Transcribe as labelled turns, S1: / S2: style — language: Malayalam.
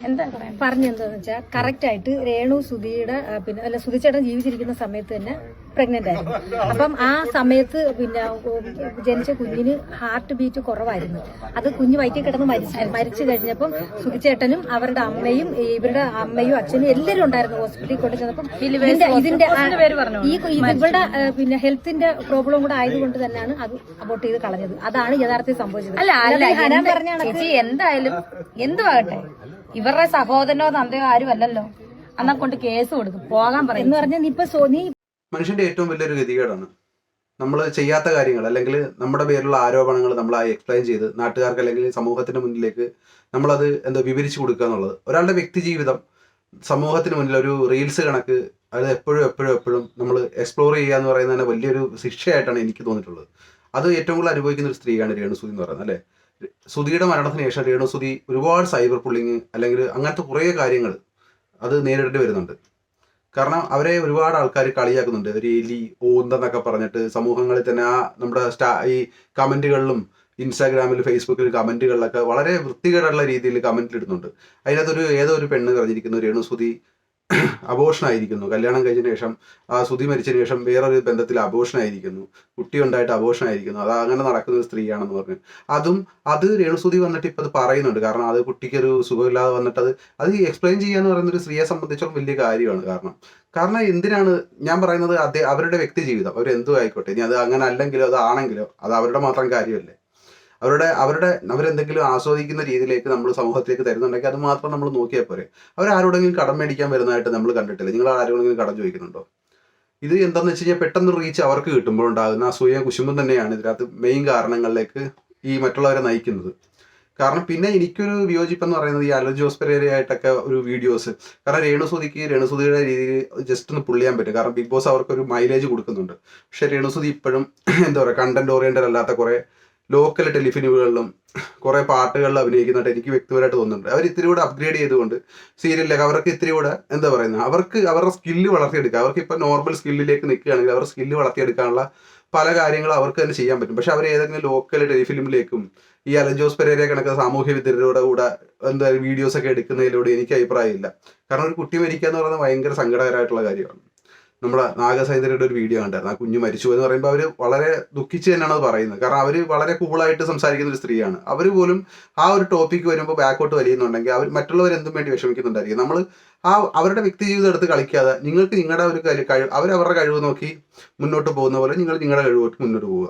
S1: പറയാൻ
S2: പറഞ്ഞെന്താന്ന് വെച്ചാൽ കറക്റ്റ് ആയിട്ട് രേണു സുധിയുടെ പിന്നെ അല്ല സുധിച്ചേട്ടൻ ജീവിച്ചിരിക്കുന്ന സമയത്ത് തന്നെ പ്രഗ്നന്റ് ആയിരുന്നു. അപ്പം ആ സമയത്ത് പിന്നെ ജനിച്ച കുഞ്ഞിന് ഹാർട്ട് ബീറ്റ് കുറവായിരുന്നു. അത് കുഞ്ഞ് വയറ്റിൽ കിടന്ന് മരിച്ചു മരിച്ചു കഴിഞ്ഞപ്പം സുധിച്ചേട്ടനും അവരുടെ അമ്മയും ഇവരുടെ അമ്മയും അച്ഛനും എല്ലാവരും ഉണ്ടായിരുന്നു ഹോസ്പിറ്റലിൽ കൊണ്ടു ചെന്നപ്പം. ഇതിന്റെ ഈ ഇവരുടെ പിന്നെ ഹെൽത്തിന്റെ പ്രോബ്ലം കൂടെ ആയതുകൊണ്ട് തന്നെയാണ് അത് അബോട്ട് ചെയ്ത് കളഞ്ഞത്. അതാണ് യഥാർത്ഥത്തിൽ സംഭവിച്ചത്.
S1: അല്ല അല്ല എന്ത്- എന്തായാലും എന്തുവാകട്ടെ? ഇവരുടെ സഹോദരനോ തന്തയോ ആരും അല്ലല്ലോ അന്നാ കൊണ്ട് കേസ് കൊടുക്കും. പോകാൻ പറയും.
S2: എന്ന് പറഞ്ഞാൽ നീ ഇപ്പൊ നീ
S3: മനുഷ്യന്റെ ഏറ്റവും വലിയൊരു ഗതികേടാണ്. നമ്മൾ ചെയ്യാത്ത കാര്യങ്ങൾ അല്ലെങ്കിൽ നമ്മുടെ പേരിലുള്ള ആരോപണങ്ങൾ നമ്മൾ ആ എക്സ്പ്ലെയിൻ ചെയ്ത് നാട്ടുകാർക്ക് അല്ലെങ്കിൽ സമൂഹത്തിന്റെ മുന്നിലേക്ക് നമ്മളത് എന്താ വിവരിച്ചു കൊടുക്കുക എന്നുള്ളത്. ഒരാളുടെ വ്യക്തി ജീവിതം സമൂഹത്തിന് മുന്നിൽ ഒരു റീൽസ് കണക്ക് അത് എപ്പോഴും എപ്പോഴും എപ്പോഴും നമ്മൾ എക്സ്പ്ലോർ ചെയ്യുക എന്ന് പറയുന്നത് തന്നെ വലിയൊരു ശിക്ഷയായിട്ടാണ് എനിക്ക് തോന്നിയിട്ടുള്ളത്. അത് ഏറ്റവും കൂടുതൽ അനുഭവിക്കുന്ന ഒരു സ്ത്രീയാണ് രേണുസൂതി എന്ന് പറയുന്നത് അല്ലേ? സുധിയുടെ മരണത്തിന് ശേഷം രേണു രേണുസുതി ഒരുപാട് സൈബർ പുള്ളിങ് അല്ലെങ്കിൽ അങ്ങനത്തെ കുറേ കാര്യങ്ങൾ അത് നേരിടേണ്ടി വരുന്നുണ്ട്. കാരണം അവരെ ഒരുപാട് ആൾക്കാർ കളിയാക്കുന്നുണ്ട്. ഒരു എലി ഓന്തെന്നൊക്കെ പറഞ്ഞിട്ട് സമൂഹങ്ങളിൽ തന്നെ ആ നമ്മുടെ സ്റ്റാ ഈ കമന്റുകളിലും ഇൻസ്റ്റാഗ്രാമിൽ ഫേസ്ബുക്കിൽ കമന്റുകളിലൊക്കെ വളരെ വൃത്തികേടുള്ള രീതിയിൽ കമന്റിൽ ഇടുന്നുണ്ട് അതിനകത്തൊരു ഏതോ ഒരു പെണ്ണ് പറഞ്ഞിരിക്കുന്നു രേണുസുതി അബോഷനായിരിക്കുന്നു. കല്യാണം കഴിഞ്ഞ ശേഷം ആ സുതി മരിച്ചതിന് ശേഷം വേറൊരു ബന്ധത്തിൽ അബോഷനായിരിക്കുന്നു. കുട്ടി ഉണ്ടായിട്ട് അബോഷനായിരിക്കുന്നു. അത് അങ്ങനെ നടക്കുന്ന ഒരു സ്ത്രീയാണെന്ന് പറഞ്ഞു. അതും അത് രേണുസുതി വന്നിട്ട് ഇപ്പം അത് പറയുന്നുണ്ട്. കാരണം അത് കുട്ടിക്കൊരു സുഖമില്ലാതെ വന്നിട്ട് അത് അത് എക്സ്പ്ലെയിൻ ചെയ്യാന്ന് പറയുന്ന ഒരു സ്ത്രീയെ സംബന്ധിച്ചോളം വലിയ കാര്യമാണ് കാരണം. കാരണം എന്തിനാണ് ഞാൻ പറയുന്നത് അതേ അവരുടെ വ്യക്തി ജീവിതം അവർ എന്തു ആയിക്കോട്ടെ. ഇനി അത് അങ്ങനെ അല്ലെങ്കിലോ അത് ആണെങ്കിലോ അത് അവരുടെ മാത്രം കാര്യമല്ലേ? അവരുടെ അവരുടെ അവരെന്തെങ്കിലും ആസ്വദിക്കുന്ന രീതിയിലേക്ക് നമ്മൾ സമൂഹത്തിലേക്ക് തരുന്നുണ്ടെങ്കിൽ അത് മാത്രം നമ്മൾ നോക്കിയാൽ പോരെ. അവരാരോടെങ്കിലും കടം മേടിക്കാൻ വരുന്നതായിട്ട് നമ്മൾ കണ്ടിട്ടില്ല. നിങ്ങൾ ആരോടെങ്കിലും കടം ചോദിക്കുന്നുണ്ടോ? ഇത് എന്താണെന്ന് വെച്ച് കഴിഞ്ഞാൽ പെട്ടെന്ന് റീച്ച് അവർക്ക് കിട്ടുമ്പോൾ ഉണ്ടാകുന്ന അസൂയ കുശുമ്പം തന്നെയാണ് ഇതിനകത്ത് മെയിൻ കാരണങ്ങളിലേക്ക് ഈ മറ്റുള്ളവരെ നയിക്കുന്നത്. കാരണം പിന്നെ എനിക്കൊരു വിയോജിപ്പെന്ന് പറയുന്നത് ഈ അലർജി ജോസ് പെരേരയായിട്ടൊക്കെ ഒരു വീഡിയോസ് കാരണം രേണുസുതിക്ക് രേണുസുതിയുടെ രീതിയിൽ ജസ്റ്റ് ഒന്ന് പുള്ളിയാൻ പറ്റും. കാരണം ബിഗ് ബോസ് അവർക്ക് ഒരു മൈലേജ് കൊടുക്കുന്നുണ്ട്. പക്ഷെ രേണുസുതി ഇപ്പോഴും എന്താ പറയുക കണ്ടന്റ് ഓറിയന്റഡ് അല്ലാത്ത കുറെ ലോക്കൽ ടെലിഫിലിമുകളിലും കുറേ പാട്ടുകളിൽ അഭിനയിക്കുന്നതായിട്ട് എനിക്ക് വ്യക്തിപരമായിട്ട് തോന്നുന്നുണ്ട്. അവർ ഇത്തിരി കൂടെ അപ്ഗ്രേഡ് ചെയ്തുകൊണ്ട് സീരിയലിലേക്ക് അവർക്ക് ഇത്തിരി കൂടെ എന്താ പറയുന്നത് അവർക്ക് അവരുടെ സ്കില്ല് വളർത്തിയെടുക്കുക. അവർക്ക് ഇപ്പം നോർമൽ സ്കില്ലിലേക്ക് നിൽക്കുകയാണെങ്കിൽ അവരുടെ സ്കില്ല് വളർത്തിയെടുക്കാനുള്ള പല കാര്യങ്ങളും അവർക്ക് തന്നെ ചെയ്യാൻ പറ്റും. പക്ഷെ അവർ ഏതെങ്കിലും ലോക്കൽ ടെലിഫിലിമിലേക്കും ഈ അലൻ ജോസ് പെരേര കണക്ക് സാമൂഹ്യ വിദ്യരുടെ കൂടെ എന്താ വീഡിയോസ് ഒക്കെ എടുക്കുന്നതിലൂടെ എനിക്ക് അഭിപ്രായമില്ല. കാരണം ഒരു കുട്ടി മരിക്കുക എന്ന് പറയുന്നത് ഭയങ്കര സങ്കടകരമായിട്ടുള്ള കാര്യമാണ്. നമ്മുടെ നാഗസൈന്ദ്രയുടെ ഒരു വീഡിയോ കണ്ടായിരുന്നു. ആ കുഞ്ഞു മരിച്ചു എന്ന് പറയുമ്പോൾ അവർ വളരെ ദുഃഖിച്ച് തന്നെയാണ് അത് പറയുന്നത്. കാരണം അവർ വളരെ കൂളായിട്ട് സംസാരിക്കുന്ന ഒരു സ്ത്രീയാണ്. അവർ പോലും ആ ഒരു ടോപ്പിക്ക് വരുമ്പോൾ ബാക്കോട്ട് വലിയുന്നുണ്ടെങ്കിൽ അവർ മറ്റുള്ളവർ എന്തും വേണ്ടി വിഷമിക്കുന്നുണ്ടായിരിക്കും. നമ്മൾ ആ അവരുടെ വ്യക്തി ജീവിതം എടുത്ത് കളിക്കാതെ നിങ്ങൾക്ക് നിങ്ങളുടെ ഒരു കഴിവ് കഴിവ് അവരുടെ കഴിവ് നോക്കി മുന്നോട്ട് പോകുന്ന പോലെ നിങ്ങൾ നിങ്ങളുടെ കഴിവ് മുന്നോട്ട് പോവുക.